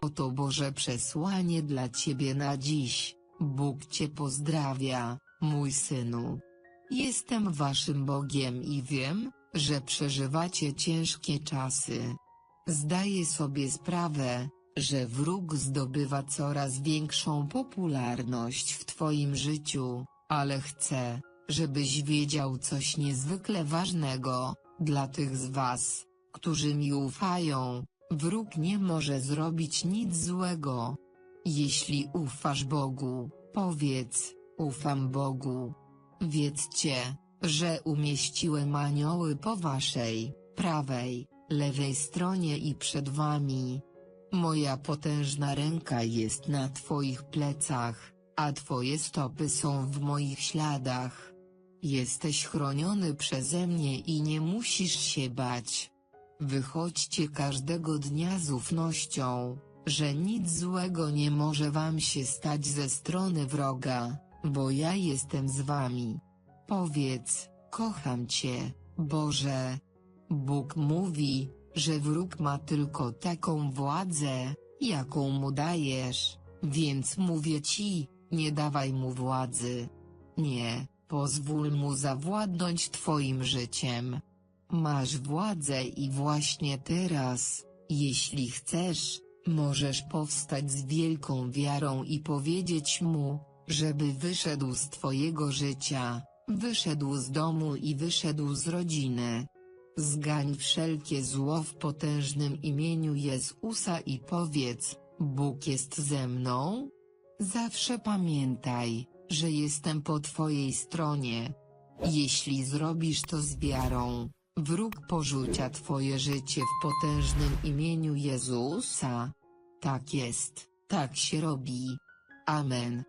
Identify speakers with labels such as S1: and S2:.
S1: Oto Boże przesłanie dla Ciebie na dziś. Bóg Cię pozdrawia, mój synu. Jestem Waszym Bogiem i wiem, że przeżywacie ciężkie czasy. Zdaję sobie sprawę, że wróg zdobywa coraz większą popularność w Twoim życiu, ale chcę, żebyś wiedział coś niezwykle ważnego, dla tych z Was, którzy mi ufają, wróg nie może zrobić nic złego. Jeśli ufasz Bogu, powiedz, ufam Bogu. Wiedzcie, że umieściłem anioły po waszej, prawej, lewej stronie i przed wami. Moja potężna ręka jest na twoich plecach, a twoje stopy są w moich śladach. Jesteś chroniony przeze mnie i nie musisz się bać. Wychodźcie każdego dnia z ufnością, że nic złego nie może wam się stać ze strony wroga, bo ja jestem z wami. Powiedz, kocham Cię, Boże. Bóg mówi, że wróg ma tylko taką władzę, jaką mu dajesz, więc mówię Ci, nie dawaj mu władzy. Nie, pozwól mu zawładnąć Twoim życiem. Masz władzę i właśnie teraz, jeśli chcesz, możesz powstać z wielką wiarą i powiedzieć mu, żeby wyszedł z Twojego życia, wyszedł z domu i wyszedł z rodziny. Zgań wszelkie zło w potężnym imieniu Jezusa i powiedz, Bóg jest ze mną? Zawsze pamiętaj, że jestem po Twojej stronie. Jeśli zrobisz to z wiarą, wróg porzucia Twoje życie w potężnym imieniu Jezusa. Tak jest, tak się robi. Amen.